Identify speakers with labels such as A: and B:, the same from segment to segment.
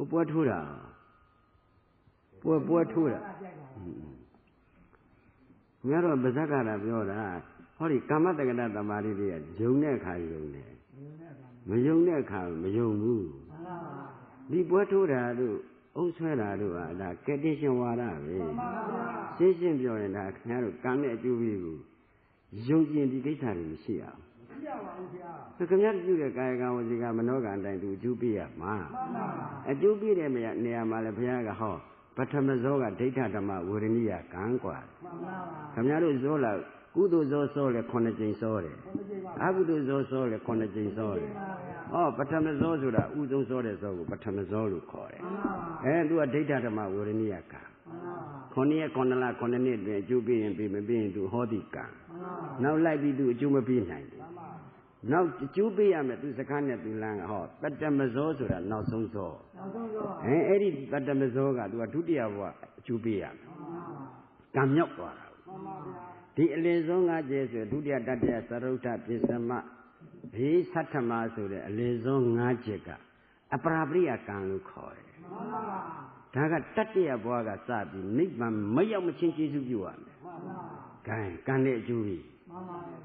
A: ဟိုပွဲထိုးတာပွဲပွဲထိုးတာမြတ်တော့ဗဇက်ကတာပြောတာဟောဒီကာမတက္ကတသမာဓိတွေကယုံတဲ့အခါယုံတယ်မယုံတဲ့အခါမယုံဘူးဒီပွဲထိုးတာတို့အုပ်ဆွဲတာတို့ဟာဒါကတိရှင်ဝါဒပဲရှင်းရှင်းပြောရင်ဒါခင်ဗျားတို့ကံနဲ့အကျိုးပေးကိုယုံကြည်ဒီကိစ္စတွေမရှိအောင် မရှိပါဘူးဗျာခင်ဗျားပြုတဲ့ကာယကံဝစီကမနောကံတိုင်းသူအကျိုးပေးရမှာအကျိုးပေးတဲ့နေရာမှာလည်းဘုရားကဟောပထမဇောကဒိဋ္ဌဓမ္မဝေရဏိယကံกว่าခင်ဗျားတို့ဇောလာကုသိုလ်ဇောစောလဲ9ကြိမ်စောတယ်အကုသိုလ်ဇောစောလဲ9ကြိမ်စောတယ်ဟောပထမဇောဆိုတာဥဆုံးစောတဲ့ဇောကိုပထမဇောလို့ခေါ်တယ်အဲသူကဒိဋ္ဌဓမ္မဝေရဏိယကံခုနှစ်ရက်ခုနှစ်လခုနှစ်နှစ်တွင်အကျိုးပေးရင်ပေးမပေးရင်သူဟောဒီကံနောက်လိုက်ပြီးသူအကျိုးမပေးနိုင်ဘူး နောက်အကျိုးပေးရမယ်သူစကားနဲ့သူလမ်းဟောတတမဇောဆိုတာနောက်ဆုံးဇောနောက်ဆုံးဇောအဲအဲ့ဒီတတမဇောကသူကဒုတိယဘဝအကျိုးပေးရမယ်ကံမြောက်သွားတာမှန်ပါဗျာဒီအလင်းဆုံးငါးကျဲဆိုဒုတိယတတိယသရုဋ္ဌပစ္စမဘေးသတ္ထမဆိုတဲ့အလင်းဆုံးငါးကျက်ကအပရာပရိယကံလို့ခေါ်တယ်မှန်ပါဒါကတတိယဘဝကစပြီးနိဗ္ဗာန်မရောက်မချင်းကျေးဇူးပြုရမယ်မှန်ပါကံကံတဲ့အကျိုးကြီးမှန်ပါ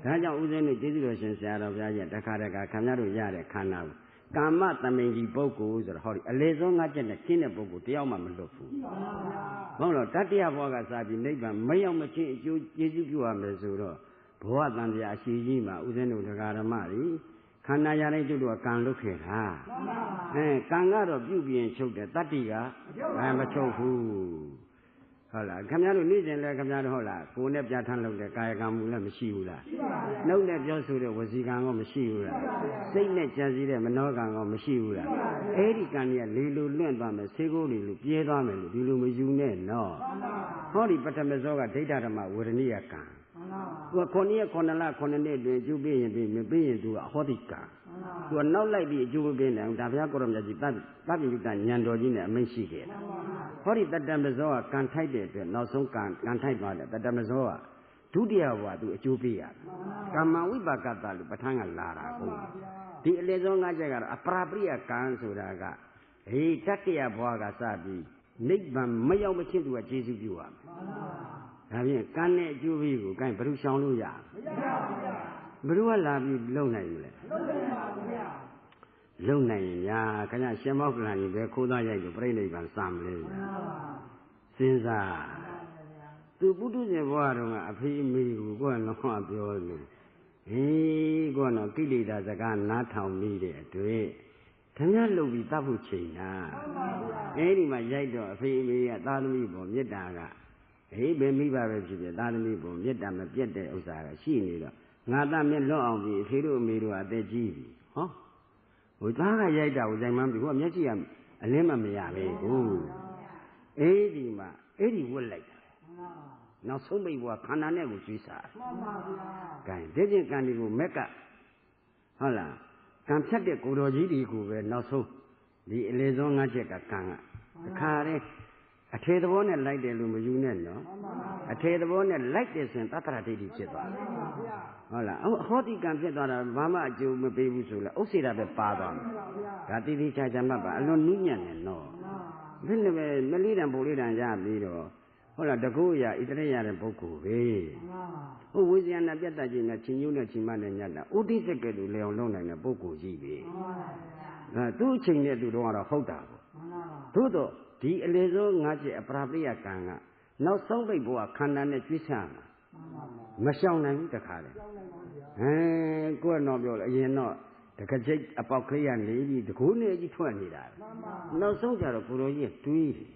A: ဒါကြောင့်ဦးဇင်းတို့ကျေးဇူးတော်ရှင်ဆရာတော်ဘုရားကြီးတခါတခါခင်ဗျားတို့ရတဲ့ခန္ဓာကိုကာမတမင်ကြီးပုဂ္ဂိုလ်ဆိုတော့ဟောဒီအလေဆုံးငါးချက်နဲ့ကျင်းတဲ့ပုဂ္ဂိုလ်တယောက်မှမလွတ်ဘူးဟုတ်လားတတိယဘဝကစပြီးနိဗ္ဗာန်မရောက်မချင်းအကျိုးကျေးဇူးပြုရမယ်ဆိုတော့ဘဝတန်တရားအရှိကြီးမှာဥစဉ်တို့ဒကာဓမ္မတွေခန္ဓာရတဲ့ကျွတ်တို့ကကံလုတ်ခဲ့တာအဲကံကတော့ပြုပြင်ချုပ်တယ်တတ္တိကအဲမချုပ်ဘူး ဟုတ်လားခင်ဗျားတို့နေ့စဉ်လဲခင်ဗျားတို့ဟုတ်လားကိုယ်နဲ့ပြဋ္ဌာန်းလုပ်တဲ့ကာယကံမူလည်းမရှိဘူးလားနှုတ်နဲ့ပြောဆိုတဲ့ဝစီကံကောမရှိဘူးလားစိတ်နဲ့ကြံစည်တဲ့မနောကံကောမရှိဘူးလားအဲ့ဒီကံကြီးကလေလိုလွင့်သွားမယ်ဆေးကိုလေလိုပြဲသွားမယ်လို့ဒီလိုမယူနဲ့နော်ဟောဒီပထမဇောကဒိဋ္ဌဓမ္မဝေရဏိယကံသူက9ရက်9လ9နှစ်အတွင်းကျူပေးရင်ပြီးမပေးရင်သူကအဟောတိကံသူကနောက်လိုက်ပြီးအကျိုးမပေးနိုင်ဘူးဒါဘုရားကိုရမြတ်ကြီးတပ်တပ်ပိဋကညံတော်ကြီးနဲ့အမိန့်ရှိခဲ့တာ ဟောဒီတတ္တမဇောကကံထိုက်တဲ့အတွက်နောက်ဆုံးကံကံထိုက်သွားတယ်တတ္တမဇောကဒုတိယဘဝသူအကျိုးပေးရတယ်ကာမဝိပါကတလို့ပဋ္ဌာန်းကလာတာဟုတ်ဒီအလေဆုံးငါးချက်ကတော့အပရာပရိယကံဆိုတာကဟေးတတ္တယဘဝကစပြီးနိဗ္ဗာန်မရောက်မချင်းသူကကျေစုပြုရမယ်ဒါဖြင့်ကံနဲ့အကျိုးပေးကိုကဲဘယ်သူရှောင်လို့ရမရပါဘူးဘယ်သူကလာပြီးလုံနိုင်ဘူးလဲလုံနိုင်ပါဘူးဗျာ လုံနိုင်ရင်ညာခင်ဗျရှင်မောက္ကလန်ကြီးပဲခိုးသားရိုက်လို့ပြိဋိဘံစံမလဲဗျာစဉ်းစားသူပုထုဇဉ်ဘဝတုန်းကအဖေအမေကိုကိုယ်ကတော့ပြောလို့ဟေးကိုကတော့ကိလေသာစကားနားထောင်မိတဲ့အတွေ့ခင်ဗျလှုပ်ပြီးတတ်ဖို့ချိန်တာအဲ့ဒီမှာရိုက်တော့အဖေအမေကသာသမီပေါ်မေတ္တာကဟေးဘယ်မိဘပဲဖြစ်ဖြစ်သာသမီပေါ်မေတ္တာမပြတ်တဲ့ဥစ္စာကရှိနေတော့ငါသားမျက်လွတ်အောင်ပြီးအဖေတို့အမေတို့ကအသက်ကြီးပြီဟော ဟိုသားကရိုက်တာကိုဇိုင်မန်းပြီဟိုကမျက်စိကအလင်းမမရပဲကိုအဲ့ဒီမှာအဲ့ဒီဝတ်လိုက်တာနောက်ဆုံးမိတ်ဘွားခန္ဓာနဲ့ကိုကျွေးစားမှန်ပါဗျာ။ကဲဒီပြင်ကံဒီကိုမက်ကဟုတ်လားကံဖြတ်တဲ့ကိုတော်ကြီးတွေကိုပဲနောက်ဆုံးဒီအလေဆုံးငါးချက်ကကံကတခါတည်း အထေသဘောနဲ့လိုက်တယ်လို့မယူနဲ့နော်အထေသဘောနဲ့လိုက်တယ်ဆိုရင်တတ္တရဒိဋ္ဌိဖြစ်သွားတယ်ဟုတ်လားအဟောတိကံဖြစ်သွားတာဘာမှအကျိုးမပေးဘူးဆိုလားဥစ္စေတာပဲပါသွားတယ်ဒါတိတိချာချာမှတ်ပါအလွန်နုညံ့တယ်နော်ဘယ်နဲ့ပဲမလေးတံပုံလေးတံရပြီးတော့ဟုတ်လားတကုရဣတရရတဲ့ပုဂ္ဂိုလ်ပဲဟုတ်ဝိဇ္ဇာနာပြတ်တတ်ခြင်းနဲ့ချင်းညုံနဲ့ချင်းမနဲ့ညတ်တာဥဒိစ္စကဲ့သို့လေအောင်လုပ်နိုင်တဲ့ပုဂ္ဂိုလ်ကြီးပဲအဲသူ့အချိန်နဲ့သူတော့ကတော့ဟုတ်တာပေါ့သို့တော့ ဒီအလေဆုံးငါးချက်အပရာပိယကံကနောက်ဆုံးပိတ်ဘဝခန္ဓာနဲ့ကျွေးဆမှာမရှောင်နိုင်ဘူးတခါလေဟမ်ကိုယ်ကတော့ပြောလို့အရင်တော့တကကြိတ်အပေါက်ကလေးကနေပြီးတကူနေကြီးထွက်နေတာနောက်ဆုံးကြတော့ကိုလိုကြီးတွေးတယ်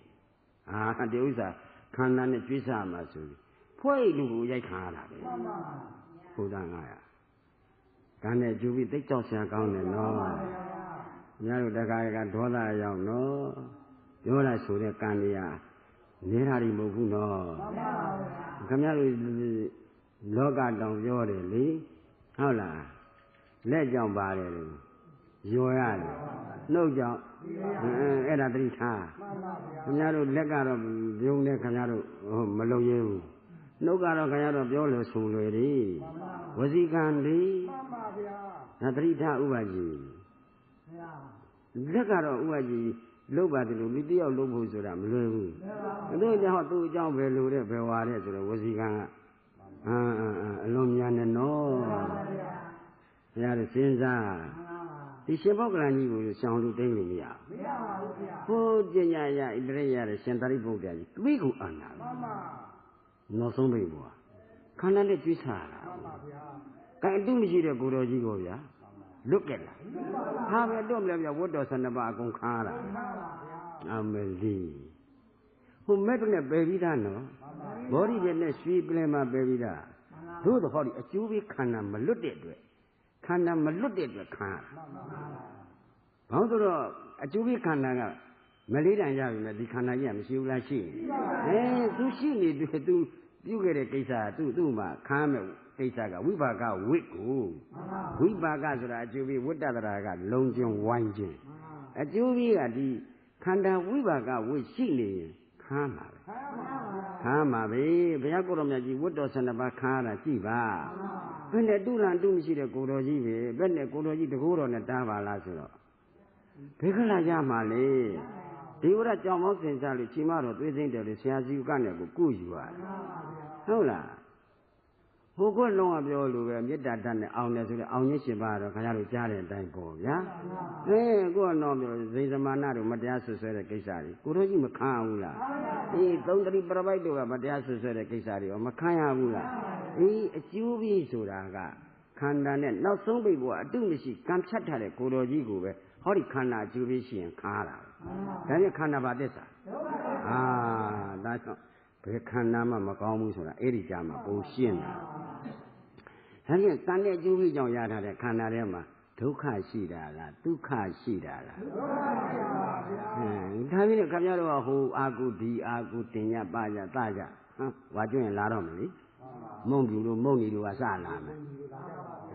A: အာဒီဥစ္စာခန္ဓာနဲ့ကျွေးဆမှာဆိုပြီးဖွဲ့လူကိုရိုက်ခံရတာပဲဘုရား900ကံနဲ့ကျူပြီးသိကြောက်ဆရာကောင်းတယ်နော်ညတို့တခါကဒေါသရောက်နော် ပြောလိုက်ဆိုတဲ့ကံတွေကနေတာတွေမဟုတ်ဘူးနော်မှန်ပါဘူးခင်ဗျားတို့လောကတောင်ပြောတယ်လေဟုတ်လားလက်ကြောင့်ပါတယ်လို့ရောရတယ်နှုတ်ကြောင့်အဲ့ဒါသတိထားခင်ဗျားတို့လက်ကတော့ပြုံးနေခင်ဗျားတို့မလုံရဲဘူးနှုတ်ကတော့ခင်ဗျားတို့ပြောလို့ဆိုလွယ်တယ်ဝစီကံလေမှန်ပါဗျာသတိထားဥပကြီးလက်ကတော့ဥပကြီး လုပ်ပါတယ်လို့လူတယောက်လုပ်ဖို့ဆိုတာမလွယ်ဘူးသူ့ကြောင့်သူ့အကြောင်းပဲလို့တဲ့ဘယ်ဝါတဲ့ဆိုတော့ဝစီကံကအာအာအလွန်များနေနော်ဘုရားတို့စဉ်းစားဒီရှင်ဘောကလန်ကြီးကိုရှောင်လို့တိမ့်လို့မရဘူးမရပါဘူးဗျာဟိုပညာရဣတရိယတဲ့ရှင်သာရိပုတ္တရာကြီးကိကူအန္တာမှန်ပါနောက်ဆုံးပိတ်ဘွာခန္ဓာနဲ့ကျွေးစားတာမှန်ပါဗျာကဲအတုမရှိတဲ့ကိုတော်ကြီးကိုဗျာ လွတ်ခဲ့လားဟာပဲတော့မလဲဗျာဝတ်တော်12ပါးအကုန်ခါရတာအမလီဟိုမက်နဲ့ပယ်ပြီးသားနော်ဘောဓိပြနဲ့ရွှေပလင်မှာပယ်ပြီးသားသို့တော့ဟောဒီအကျိုးပေးခန္ဓာမလွတ်တဲ့အတွက်ခန္ဓာမလွတ်တဲ့အတွက်ခါရတာဘာလို့ဆိုတော့အကျိုးပေးခန္ဓာကမလေးတန်ရပြီမဲ့ဒီခန္ဓာကြီးကမရှိဘူးလားရှိနေအဲသူရှိနေတယ်သူပြုခဲ့တဲ့ကိစ္စကသူ့သူ့မှာခမ်းမဲ့ ကိစ္စကဝိပါကဝိကိုဝိပါကဆိုတာအကျိုးပြီးဝတ္တတရာကလုံခြင်းဝိုင်းခြင်းအကျိုးပြီးကဒီခန္ဓာဝိပါကဝိရှိနေရင်ခမ်းပါပဲခမ်းပါပဲဘုရားကိုယ်တော်မြတ်ကြီးဝတ်တော်ဆန္ဒပါခမ်းရတာကြည့်ပါဘယ်နဲ့တုလန်တုမရှိတဲ့ကိုတော်ကြီးပဲဘယ်နဲ့ကိုတော်ကြီးတကိုးတော်နဲ့တားပါလားဆိုတော့ဘယ်ခလာရမှာလဲဒီဝရကြောင်မောင်းစင်ကြလို့ချိန်မတော်သွေးစိမ့်တယ်လို့ဆရာစီကနဲ့ကိုကုယူရတယ်ဟုတ်လား ဟိုကွက်လုံးကပြောလို့ပဲမေတ္တာတတ်နဲ့အောင်တယ်ဆိုတော့အောင်ရင်းရှင်ပါတော့ခင်ဗျားတို့ကြားတဲ့အတိုင်းပေါ့ဗျာအဲကိုကတော့ပြောဇိသမနာတို့မတရားဆွဆွဲတဲ့ကိစ္စတွေကိုတို့ကြီးမခံဘူးလားအေးသုံးတတိပရပိုက်တို့ကမတရားဆွဆွဲတဲ့ကိစ္စတွေရောမခံရဘူးလားအေးအကျိုးပြီးဆိုတာကခန္ဓာနဲ့နောက်ဆုံးပိတ်ဘောအတုမရှိကံဖြတ်ထားတဲ့ကိုတော်ကြီးကိုပဲဟောဒီခန္ဓာအကျိုးပြီးရှိရင်ခါရတာဒါနဲ့ခန္ဓာပါသစ္စာအာဒါကြောင့်ဘယ်ခန္ဓာမှမကောင်းဘူးဆိုတာအဲ့ဒီကြမှာပုံရှင်းတာ ဒါဖြင့်ကံနဲ့အကျိုးပြီးကြောင့်ရထားတဲ့ခန္ဓာထဲမှာဒုက္ခရှိတာလားဒုက္ခရှိတာလားဒုက္ခရှိပါဗျာဟမ်ဒါဖြင့်ခင်ဗျားတို့ကဟိုအာကုဒီအာကုတင်ညပကြတကြဟမ်ဝါကျွရင်လာတော့မလို့မုံပြူတို့မုံကြီးတို့ကစလာမယ်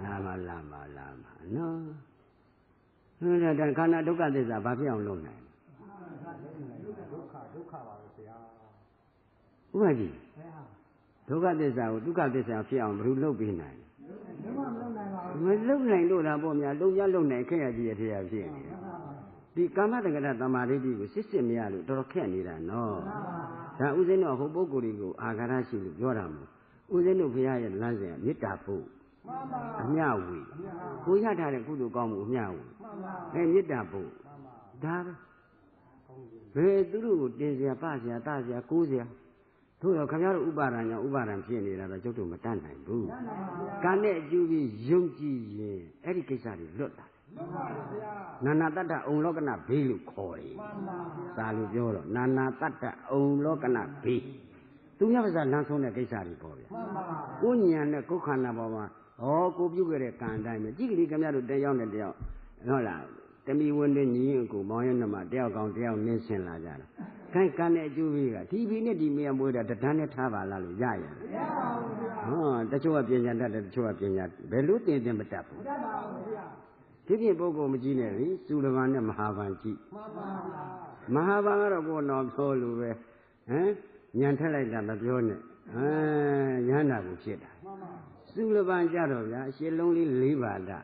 A: လာမလာမလာမနော်ဟဲ့ဒါခန္ဓာဒုက္ခသစ္စာဘာဖြစ်အောင်လုပ်နိုင်
B: ဒုက္ခဒုက္ခပါပဲဆရာ
A: ဥပကြီးဒုက္ခသစ္စာကိုဒုက္ခသစ္စာဖြစ်အောင်ဘယ်လိုလုပ်ပေးနိုင် မလုံနိုင်လို့လားပေါ့ဗျာလုံရလုံနိုင်ခက်ရကြီးရတရားဖြစ်နေတာဒီကာမတက္ကရသမာဓိတိကိုစစ်စစ်မရလို့တော်တော်ခက်နေတာနော်ဒါဥစဉ်တော့ဟိုပုဂ္ဂိုလ်တွေကိုအာဃာတရှိလို့ပြောတာမို့ဥစဉ်တို့ဘုရားရဲ့လမ်းစဉ်ကမေတ္တာဖို့အမျှဝေကိုရထားတဲ့ကုသိုလ်ကောင်းမှုအမျှဝေအဲမေတ္တာဖို့ဒါပဲဘယ်သူတို့ကိုတင်စရာပစရာတစရာကိုးစရာ ยတို့ရောခင်ဗျားတို့ဥပါဒံကြောင့်ဥပါဒံဖြစ်နေတာတော့ကျုပ်တို့မတတ်နိုင်ဘူးကံနဲ့အကျိုးပြီးယုံကြည်ရင်အဲ့ဒီကိစ္စတွေလွတ်တာနာနာတတ္တအုံလောကနာဘေးလို့ခေါ်တယ်သာလို့ပြောတော့နာနာတတ္တအုံလောကနာဘေးသူများပါးစလမ်းဆုံးတဲ့ကိစ္စတွေပေါ့ဗျာကိုညံနဲ့ကိုခန္ဓာပေါ်မှာဩကိုပြုတ်ခဲ့တဲ့ကံတိုင်းပဲကြည့်ကလေးခင်ဗျားတို့တယောက်နဲ့တယောက်ဟုတ်လားတမီဝန်တွင်ညီရင်ကိုမောင်ရင်နှမတယောက်ကောင်တယောက်နင်းဆင်လာကြတာ ခိုင်းကံတဲ့အကျိုးပေးကဒီဘီနဲ့ဒီမယမွေးတာတဒန်းနဲ့ထားပါလားလို့ရရမရပါဘူးဗျာဟောတချို့ကပညာတတ်တယ်တချို့ကပညာဘယ်လို့တင်တင်မတတ်ဘူးမတတ်ပါဘူးဗျာဒီပြင်ပုဂ္ဂိုလ်မကြီးနဲ့လေစုလဘန်နဲ့မဟာဗန်ကြည့်မှန်ပါဗျာမဟာဗန်ကတော့ကိုယ်တော်ပြောလို့ပဲဟမ်ညံထက်လိုက်တာမပြောနဲ့အဲရဟန္တာကိုဖြစ်တာမှန်ပါစုလဘန်ကြတော့ဗျာအရှင်းလုံးလေး၄ပါးတာ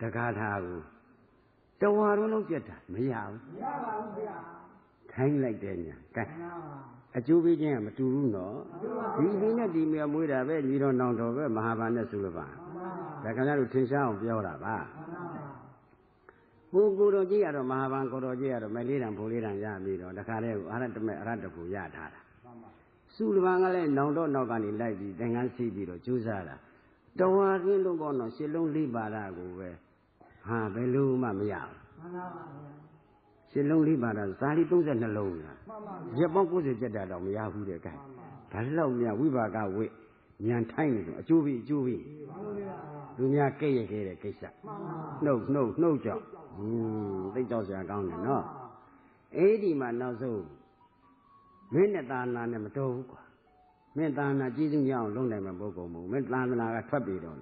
A: တကားထားကိုတဝါလုံးလုံးပြတ်တာမရဘူးမရပါဘူးဗျာ ထိုင်းလိုက်တယ်ညာကဲအကျိုးပေးခြင်းကမတူဘူးနော်ဒီဒီနဲ့ဒီမြေမွေးတာပဲညီတော်နောင်တော်ပဲမဟာဗန်နဲ့ဆုလပါဒါခင်ဗျားတို့ထင်ရှားအောင်ပြောတာပါဘုကိုတော်ကြီးရတော့မဟာဗန်ကိုတော်ကြီးရတော့မလေးတံဘိုးလေးတံရပြီးတော့တခါတည်းကိုအရတ္တမေအရတ္တကိုရထားတာဆုလပန်ကလည်းနောင်တော့နောက်ကနေလိုက်ပြီးသင်္ကန်းစီးပြီးတော့ကျူးစားတာတဝါရင်းလုံးကောတော့ရှစ်လုံးလေးပါတာကိုပဲဟာဘယ်လိုမှမရဘူးမှန်ပါပါဗျာ ရှစ်လုံးလေးပါတာဇာလီ32လုံးလားမှန်ပါဗျာရက်ပေါင်း90ကျက်တာတော့မရဘူးတဲ့ကဲဒါလောက်မြဝိပါကဝိညံထိုင်းနေတော့အကျိုးပြီးအကျိုးပြီးလူများကြိတ်ရခဲ့တဲ့ကိစ္စနှုတ်နှုတ်နှုတ်ကြောင့်ဟင်းသိကြောက်စရာကောင်းတယ်နော်အဲ့ဒီမှာနောက်ဆုံးမင်းနဲ့သာနာနဲ့မတော်ဘူးကွာမင်းသာနာကြည်စုရအောင်လုပ်နိုင်မှာပုဂ္ဂိုလ်မဟုတ်မင်းသာနာကထွက်ပြီးတော့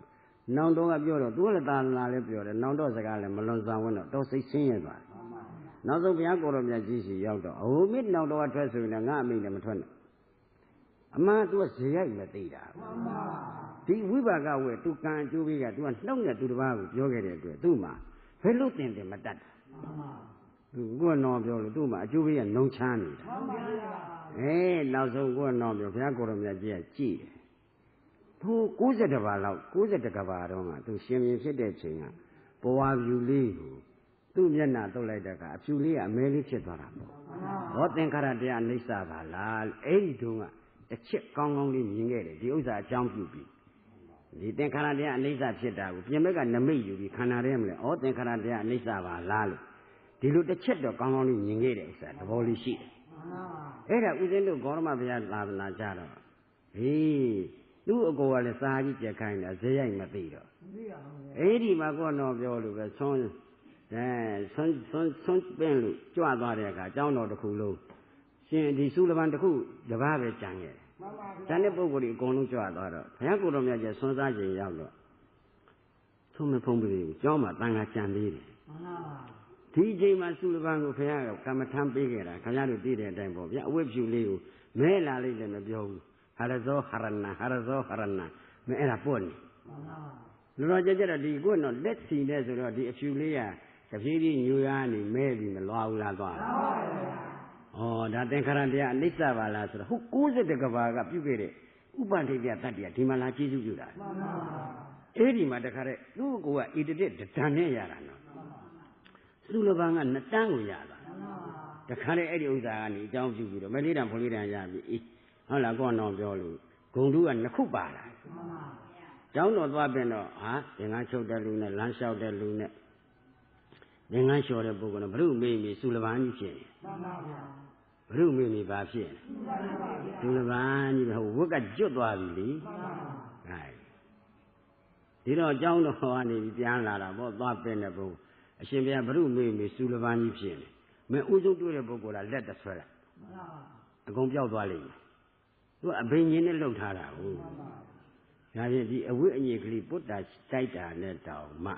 A: နောင်တော့ကပြောတော့သူကလည်းသာနာလည်းပြောတယ်နောင်တော့စကားလည်းမလွန်ဆန်ဝင်တော့တော့စိတ်ဆင်းရဲသွားတယ် နောက်ဆုံးဘုရားကိုယ်တော်မြတ်ကြီးစီရောက်တော့အဟိုမိနောင်တော့ကထွက်ဆိုရင်ငါအမိလည်းမထွက်နဲ့အမှန်သူကဇေရိုက်မသိတာဒီဝိပါကဝဲသူကံအကျိုးပေးကသူကနှုတ်နဲ့သူတစ်ပါးကိုပြောခဲ့တဲ့အတွက်သူ့မှာဘယ်လို့တင်တယ်မတတ်တာသူကိုယ်တော်ပြောလို့သူ့မှာအကျိုးပေးကနှုံချမ်းနေတာ
B: မှန်ပါဗျာ
A: အေးနောက်ဆုံးကိုယ်တော်ပြောဘုရားကိုယ်တော်မြတ်ကြီးကကြည်တယ်သူ60ပါလောက်60ကဘာတော့မှသူရှင်ရင်ဖြစ်တဲ့ချိန်ကဘဝဖြူလေးကို သူ့မျက်နှာတုတ်လိုက်တဲ့အခါအဖြူလေးကအမဲလေးဖြစ်သွားတာပေါ့
B: မှန်ပါ
A: ဟောသင်္ခါရတရားအိဋ္ဌပါလားအဲ့ဒီတုန်းကတစ်ချက်ကောင်းကောင်းလေးမြင်ခဲ့တယ်ဒီဥစ္စာအကြောင်းပြုပြီးဒီသင်္ခါရတရားအိဋ္ဌဖြစ်တာကိုပြင်ဘက်ကနမိတ်ယူပြီးခန္ဓာထဲမှာလေဩသင်္ခါရတရားအိဋ္ဌပါလားလို့ဒီလိုတစ်ချက်တော့ကောင်းကောင်းလေးမြင်ခဲ့တဲ့ဥစ္စာသဘောလေးရှိတယ်
B: မှန်ပါ
A: အဲ့ဒါဥစဉ်တို့ဂေါရမဘုရားသာသနာကြတော့ဟေးသူ့အကိုကလည်းစာကြီးကြက်ခိုင်းတာဇေယိုက်မသိတော့
B: မသိရအောင်ဗျာ
A: အဲ့ဒီမှာကိုယ်တော်ပြောလို့ပဲဆွန်း အဲဆွန်းဆွန်းဆွန်းပင်းလို့ကြွသွားတဲ့အခါအကြောင်းတော်တစ်ခုလုံးရှင်ဒီစုလပန်တစ်ခုတပားပဲကြံခဲ့တယ်
B: မှန်ပါဗျာ။
A: ကျန်တဲ့ပုဂ္ဂိုလ်တွေအကုန်လုံးကြွသွားတော့ဘုရားကိုယ်တော်မြတ်ကျဆွန်းစားခြင်းရောက်တော့သုံးမဖုံးပြီကျောင်းမှာတန်ခါကြံသေးတယ်
B: မှန်ပါ။
A: ဒီအချိန်မှာစုလပန်ကိုဘုရားကကမ္မထမ်းပေးခဲ့တာခင်ဗျားတို့သိတဲ့အတိုင်းပေါ့ဗျာအဝတ်ဖြူလေးကိုမဲလာလိုက်တယ်မပြောဘူး။ဟာရဇောဟရဏဟာရဇောဟရဏမဲအဲ့ဒါပေါ့နေ
B: မှန်ပါ
A: လူတော်ကြကြတော့ဒီကိုယ်တော့လက်စီနဲ့ဆိုတော့ဒီအဖြူလေးက တဖြည်းဖြည်းညူရနေမဲပြီးမလွာဘူးလားသွားတာ
B: မှန်ပါဗျာ။
A: ဩဒါသင်္ခါရတရားအနိစ္စပါလားဆိုတော့ဟုတ်60တကဘာကပြုခဲ့တဲ့ဥပ္ပန္တိတတ္တတရားဒီမှာလာကျေးဇူးပြုတာ
B: မှန်ပါ။
A: အဲ့ဒီမှာတခါတဲ့သူ့ကိုကဣတတိဒဏ်နဲ့ရတာနော်။သုလဘံကနှစ်တန်းကိုရတာ
B: မှန်ပါ။
A: တခါတဲ့အဲ့ဒီဥစ္စာကနေအကြောင်းပြုပြီးတော့မလေးတံဖွလေးတံရပြီအေးဟုတ်လားကောတော်ပြောလို့ဂုံတုကနှစ်ခုပါလာ
B: မှန်ပါ။
A: ကျောင်းတော်သွားပြင်တော့ဟာသင်္ကန်းချုပ်တဲ့လူနဲ့လမ်းလျှောက်တဲ့လူနဲ့ သင်္ကန်းလျှော်တဲ့ပုဂ္ဂိုလ်နဲ့ဘုရုမေးမေးသုလဘံကြီးဖြစ်နေ
B: မှန်ပါဗျာ
A: ဘုရုမေးမေးဘာဖြစ်နေ
B: မှန်ပါဗျာ
A: သုလဘံကြီးပဲဟိုဝက်ကကျွတ်သွားပြီလေ
B: မှန်ပါ။
A: ဟဲ့ဒီတော့အကြောင်းတော်ကနေပြီးပြန်လာတာပေါ့သွားပင်တဲ့ဘုံအရှင်ဘုရားဘုရုမေးမေးသုလဘံကြီးဖြစ်နေ။မင်းဥဆုံးတွေ့တဲ့ပုဂ္ဂိုလ်ကလက်တဆွဲလိုက်
B: မှန်ပါ
A: အကုန်ပြောက်သွားလိမ့်မယ်။သူကအဘိညာဉ်နဲ့လှုပ်ထားတာဟုတ်
B: မှန်ပါ။
A: ဒါဖြင့်ဒီအဝိအညေကလေးပုတ္တာတိုက်တာနဲ့တောင်မှ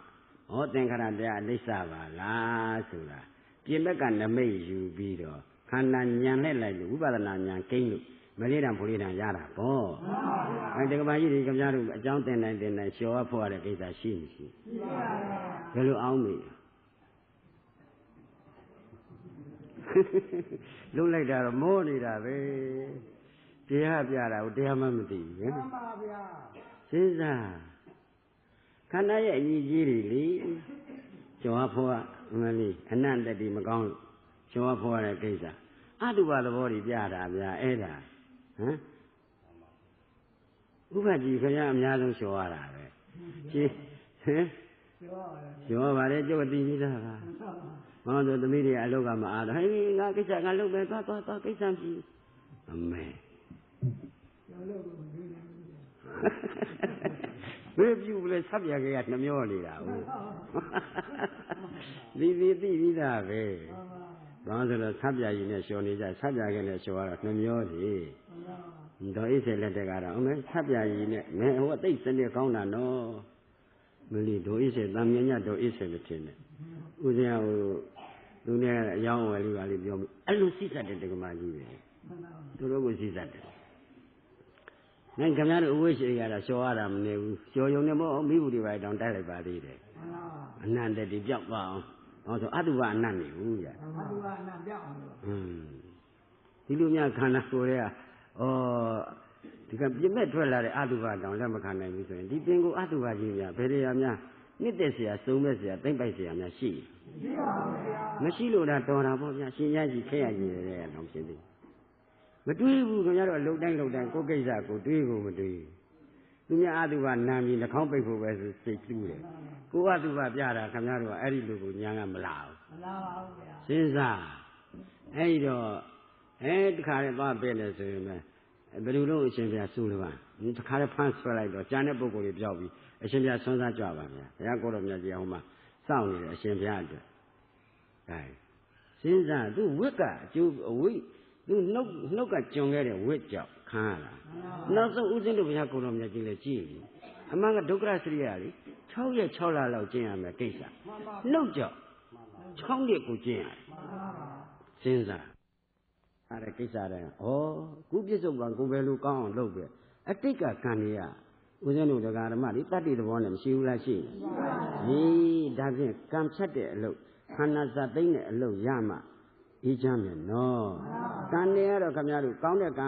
A: ဟောသင်္ခါရတရားအိဋ္ဌပါလားဆိုတာပြင်ဘက်ကနမိတ်ယူပြီးတော့ခန္ဓာညံနဲ့လိုက်လို့ဝိပဿနာဉာဏ်ကိန်းလို့မလေးတံဖိုလေးတံရတာပေါ့
B: မှန်ပါဗျာ
A: အဲဒီကဘာကြီးဒီကများတို့အကြောင်းတင်နိုင်တင်နိုင်လျှော်ဖို့ရတဲ့ကိစ္စရှိမရှိ
B: ရှိပါဗျာ
A: ဘယ်လိုအောင်မေးလုံးလိုက်တာတော့မောနေတာပဲတရားပြတာကိုတရားမှမသိဘူးဟင်
B: မှန်ပါဗျာ
A: စဉ်းစား ခန္ဓာရဲ့အညီကြီးတွေလေကျော်ဖို့ကအမလေးအနန္တတိမကောင်းလို့ကျော်ဖို့ရတဲ့ကိစ္စအတုပသဘောတွေပြတာဗျာအဲ့ဒါဟမ်ဥပ္ပတိခရအများဆုံးလျှော်ရတာပဲရှင်းဟင်
B: ပြောပါဗျာ
A: လျှော်ပါလေကျုပ်အသိပြီးသားပါမောင်တို့သမီးတွေအလုပ်ကမအားတော့ဟေးငါကိစ္စငါလုပ်မယ်သွားသွားသွားကိစ္စပြီအမေ
B: ပြောလို့ကို မသိနိုင်ဘူးဗျာ
A: ဘယ်ပြုလဲဆက်ပြခဲ့ရနှမျောနေတာဟုတ်ဒီဒီသိပြီးသားပဲ
B: မှန်ပါ
A: ဘာလို့လဲဆိုတော့ဆက်ပြကြီးနဲ့လျှော်နေကြဆက်ပြခဲ့နဲ့လျှော်ရတော့နှမျောစီ
B: မှန်ပါ
A: တော်ဣစေလက်တက်ကတော့အမေဆက်ပြကြီးနဲ့မင်းဟိုအသိစနစ်ကောင်းတာနော်မလီတော်ဣစေတံမြညတော်ဣစေမထင်နဲ့ဦးဇင်းဟိုသူနဲ့အယောင်းဝယ်လေးပါလေးပြောမိအဲ့လိုစိတ်တဲ့တက္ကမကြီးပဲ
B: မှန်ပါ
A: သူတို့ကိုစိတ်တယ် နိုင်ခင်ဗျားတို့အဝိရှိရတာလျှော်ရတာမနေဘူးလျှော်ယုံနေမို့မိဘူးတွေပါတောင်တိုက်လိုက်ပါသေးတယ်
B: မှန်ပါ
A: အနန္တတိပြောက်သွားအောင်ဟောဆိုအတုပအနတ်နေဘူးကြ
B: အတူကအနံပြောက်အောင်လို့
A: ဟွန်းဒီလိုများခန္ဓာကိုယ်ရဲ့ဩဒီကပြစ်မဲ့ထွက်လာတဲ့အတုပတောင်လက်မခံနိုင်ဘူးဆိုရင်ဒီပင်ကိုအတုပကြီးများဘယ်နေရာများနှစ်သက်เสียစုံမဲ့เสียသိမ့်ပိုက်เสียများရှိ
B: ရှိပါဗျာ
A: မရှိလို့ဒါတော်တာပေါ့ဗျာရှင်ရကြီးခဲရကြီးတဲ့အောင်ဖြစ်သေး မတွေးဘူးခင်ဗျားတို့အလုံးတိုင်းလုံးတိုင်းကိုယ်ကိစ္စကိုတွေးကိုမတွေးသူများအတုပနာမည်နှာခေါင်းပိတ်ဖို့ပဲဆိုစိတ်တူးတယ်ကိုယ်အတုပပြတာခင်ဗျားတို့ကအဲ့ဒီလူကိုညာကမလာဘူး
B: မလာပါဘူးဗျာ
A: စဉ်းစားအဲ့ဒီတော့အဲတခါလေးသွားပဲလေဆိုရင်ပဲဘယ်လိုလုပ်အရှင်ဘုရားစူးလို့ပါဒီတခါလေးဖမ်းဆွဲလိုက်တော့ကျန်တဲ့ပုဂ္ဂိုလ်တွေပြောက်ပြီးအရှင်ဘုရားဆွမ်းစားကြပါဗျာဘုရားကိုယ်တော်မြတ်ကြီးအောင်မှာစောင့်နေတယ်အရှင်ဘုရားအတွက်ဒါစဉ်းစားသူဝိတ်ကအကျိုးအဝိ သူနှုတ်နှုတ်ကကြုံခဲ့တဲ့ဝိတ်ကြောင့်ခမ်းရတာနောက်ဆုံးဦးဇင်းတို့ဘုရားကိုယ်တော်မြတ်ကြီးလည်းကြည့်ပြီအမှန်ကဒုက္ခရစရိယာလေ6ရက်6လလောက်ကျင့်ရမယ်ကိစ္စ
B: မှန်ပါ
A: နှုတ်ကြောင့်6ရက်ကိုကျင့်ရတယ်
B: မှန်ပါပါ
A: စဉ်းစားအဲ့ဒါကိစ္စတိုင်းဩခုပြစ္ဆုတ်ကံကိုယ်ပဲလို့ကောင်းအောင်လုပ်ပဲအတိတ်ကကံတွေကဦးဇင်းတို့တရားဓမ္မတွေတတ္တိသဘောနဲ့မရှိဘူးလားရှိနေဟေးဒါဖြင့်ကံဖြတ်တဲ့အလုပ်ခန္ဓာစသိမ့်တဲ့အလုပ်ရမှ အေးချမ်းမယ်နော်ကံနေရတော့ခင်ဗျားတို့ကောင်းတဲ့ကံ